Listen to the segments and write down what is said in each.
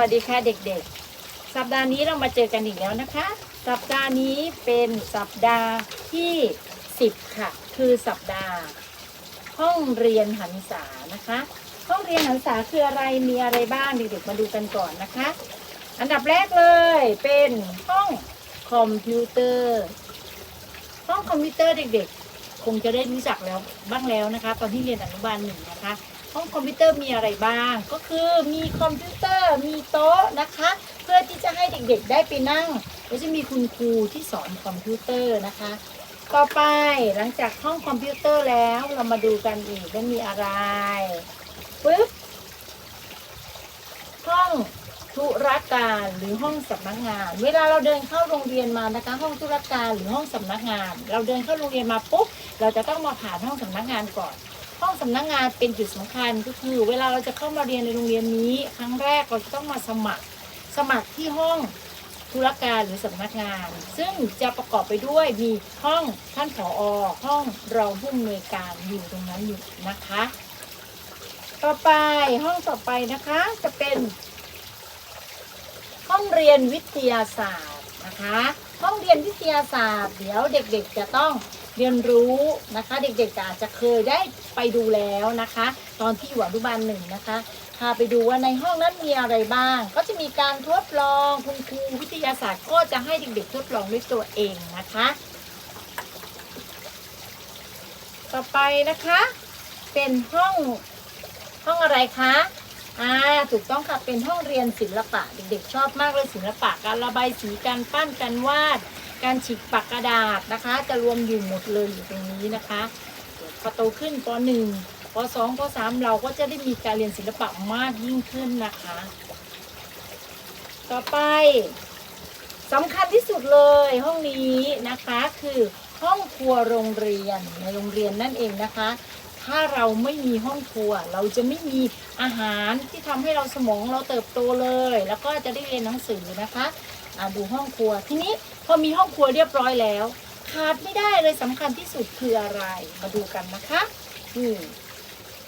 วัสดีค่ะเด็กๆ สัปดาห์นี้เรามาเจอกันอีกแล้วนะคะ สัปดาห์นี้เป็นสัปดาห์ที่ 10 ค่ะ คือสัปดาห์ ห้องเรียนหันษานะคะ ห้องเรียนหันษาคืออะไรมีอะไรบ้างเด็กๆมาดูกันก่อนนะคะ อันดับแรกเลยเป็นห้องคอมพิวเตอร์ ห้องคอมพิวเตอร์เด็กๆ คงจะได้รู้จักแล้วบ้างแล้วนะคะ ตอนที่เรียนอนุบาลหนึ่งนะคะ ห้องคอมพิวเตอร์มีอะไรบ้าง ก็คือมีคอมพิวเตอร์มีโต๊ะนะคะ เพื่อที่จะให้เด็กๆได้ไปนั่งแล้วจะมีคุณครูที่สอนคอมพิวเตอร์นะคะ ต่อไปหลังจากห้องคอมพิวเตอร์แล้วเรามาดูกันอีกว่ามีอะไรปึ๊บห้องธุรการหรือห้องสำนักงาน เวลาเราเดินเข้าโรงเรียนมานะคะ ห้องธุรการหรือห้องสำนักงาน เราเดินเข้าโรงเรียนมาปุ๊บเราจะต้องมาผ่านห้องสำนักงานก่อน ห้องสำนักงานเป็นจุดสำคัญก็คือ เวลาเราจะเข้ามาเรียนในโรงเรียนนี้ ครั้งแรกเราจะต้องมาสมัครสมัครที่ห้องธุรการหรือสำนักงาน ซึ่งจะประกอบไปด้วยมีห้องท่านผอห้องรองผู้อำนวยการอยู่ตรงนั้นอยู่นะคะ ต่อไปห้องต่อไปนะคะจะเป็น ห้องเรียนวิทยาศาสตร์นะคะ ห้องเรียนวิทยาศาสตร์ เดี๋ยวเด็กๆจะต้อง เรียนรู้นะคะ เด็กๆอาจจะเคยได้ไปดูแล้วนะคะ ตอนที่อยู่อนุบาลหนึ่งนะคะพาไปดูว่าในห้องนั้นมีอะไรบ้าง ก็จะมีการทดลองคุณครูวิทยาศาสตร์ก็จะให้เด็กๆทดลองด้วยตัวเองนะคะ ต่อไปนะคะ เป็นห้องห้องอะไรคะอ่าถูกต้องค่ะเป็นห้องเรียนศิลปะ เด็กๆชอบมากเลยศิลปะการระบายสีการปั้นการวาด การฉีกปากกระดาษนะคะ จะรวมอยู่หมดเลยอยู่ตรงนี้นะคะพอโตขึ้นป .1 ป .2 ป .3 เราก็จะได้มีการเรียนศิลปะมากยิ่งขึ้นนะคะ ต่อไปสำคัญที่สุดเลยห้องนี้นะคะคือห้องครัวโรงเรียนในโรงเรียนนั่นเองนะคะ ถ้าเราไม่มีห้องครัว เราจะไม่มีอาหารที่ทำให้เราสมองเราเติบโตเลย แล้วก็จะได้เรียนหนังสือนะคะ อ่าดูห้องครัว ทีนี้พอมีห้องครัวเรียบร้อยแล้ว ขาดไม่ได้เลยสำคัญที่สุดคืออะไร มาดูกันนะคะนี่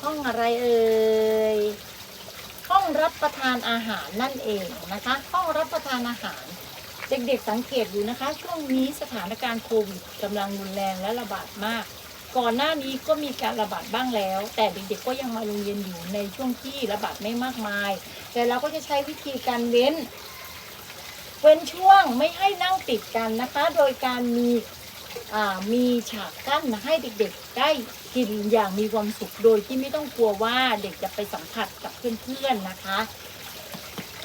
ห้องอะไรเอ่ยห้องรับประทานอาหารนั่นเองนะคะ ห้องรับประทานอาหาร เด็กๆสังเกตดูนะคะ ช่วงนี้สถานการณ์โควิดกำลังรุนแรงและระบาดมาก ก่อนหน้านี้ก็มีการระบาดบ้างแล้ว แต่เด็กๆก็ยังมาโรงเรียนอยู่ในช่วงที่ระบาดไม่มากมาย แต่เราก็จะใช้วิธีการเว้น เว้นช่วงไม่ให้นั่งติดกันนะคะ โดยการมีมีฉากกั้นให้เด็กๆ ได้กินอย่างมีความสุขโดยที่ไม่ต้องกลัวว่าเด็กจะไปสัมผัสกับเพื่อนๆนะคะ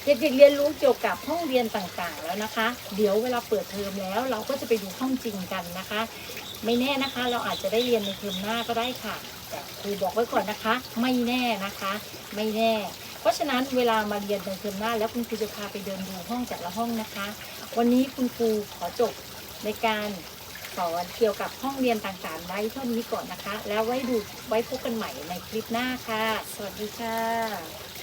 เด็กๆเรียนรู้เกี่ยวกับห้องเรียนต่างๆแล้วนะคะ เดี๋ยวเวลาเปิดเทอมแล้ว เราก็จะไปดูห้องจริงกันนะคะ ไม่แน่นะคะ เราอาจจะได้เรียนในเทอมหน้าก็ได้ค่ะแต่ครูบอกไว้ก่อนนะคะ ไม่แน่นะคะ ไม่แน่ เพราะฉะนั้นเวลามาเรียนในเทอมหน้าแล้วคุณครูจะพาไปเดินดูห้องแต่ละห้องนะคะ วันนี้คุณครูขอจบในการสอนเกี่ยวกับห้องเรียนต่างๆไว้เท่านี้ก่อนนะคะ แล้วไว้ดูไว้พบกันใหม่ในคลิปหน้าค่ะ สวัสดีค่ะ